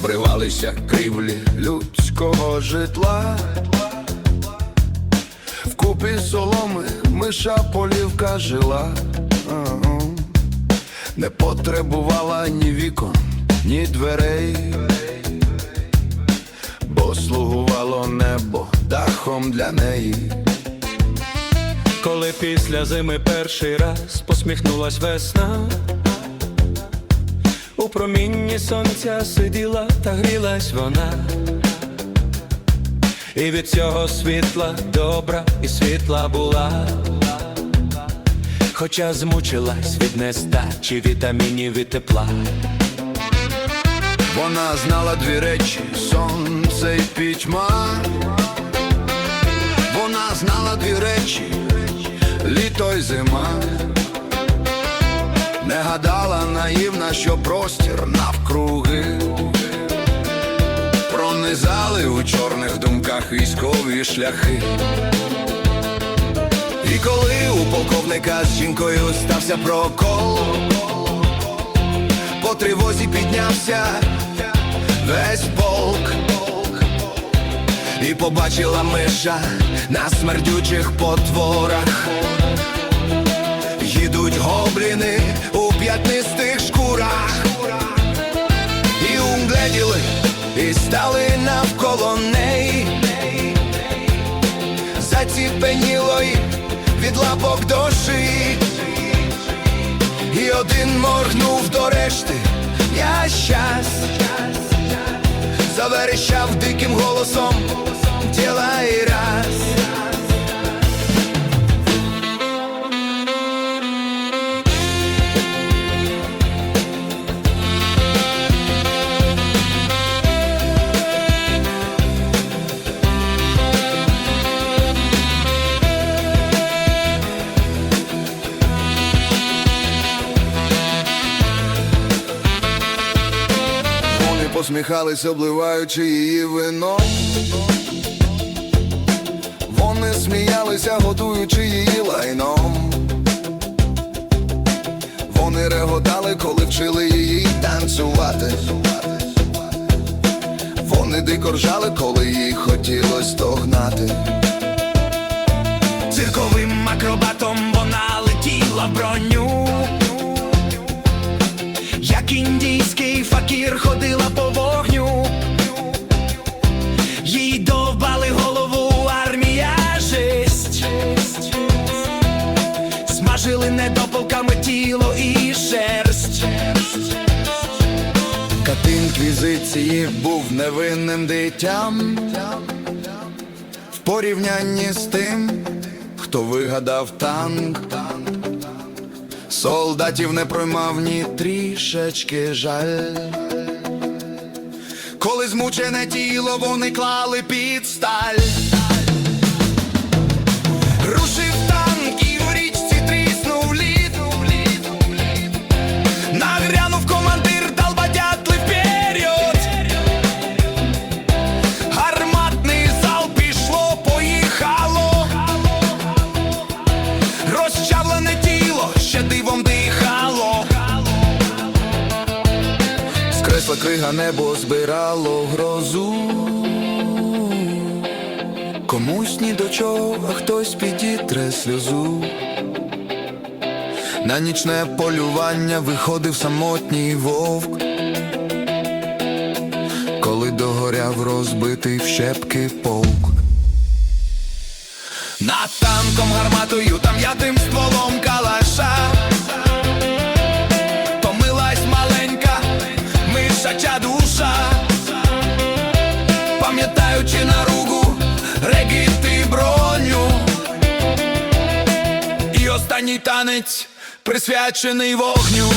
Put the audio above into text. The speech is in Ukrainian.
обривалися кривлі людського житла. Вкупі соломи миша полівка жила, не потребувала ні вікон, ні дверей, бо слугувало небо дахом для неї. Коли після зими перший раз посміхнулась весна, промінні сонця сиділа та грілась вона, і від цього світла добра і світла була, хоча змучилась від нестачі вітамінів і тепла. Вона знала дві речі, сонце й пітьма. Вона знала дві речі, літо й зима. Гадала наївна, що простір навкруги. Пронизали у чорних думках військові шляхи. І коли у полковника з жінкою стався прокол, по тривозі піднявся весь полк і побачила миша на смердючих потворах. Лапок до шиї. І один моргнув до решти, я щас Заверещав диким голосом, ділай раз посміхались, обливаючи її вином. Вони сміялися, готуючи її лайном. Вони реготали, коли вчили її танцювати. Вони дико ржали, коли їй хотілось догнати. Цирковим акробатом вона летіла в броню, як індійський факір ходила смажили недопалками тіло і шерсть. Кат інквізиції був невинним дитям в порівнянні з тим, хто вигадав танк. Солдатів не проймав ні трішечки жаль. Коли змучене тіло вони клали під сталь. Рушив крига небо збирало грозу Комусь ні до чого, а хтось підітре сльозу на нічне полювання виходив самотній вовк, коли догоряв розбитий в щепки полк. Над танком гарматою там ятим стволом калаша. Пам'ятаючи наругу, регіт і броню. І останній танець присвячений вогню.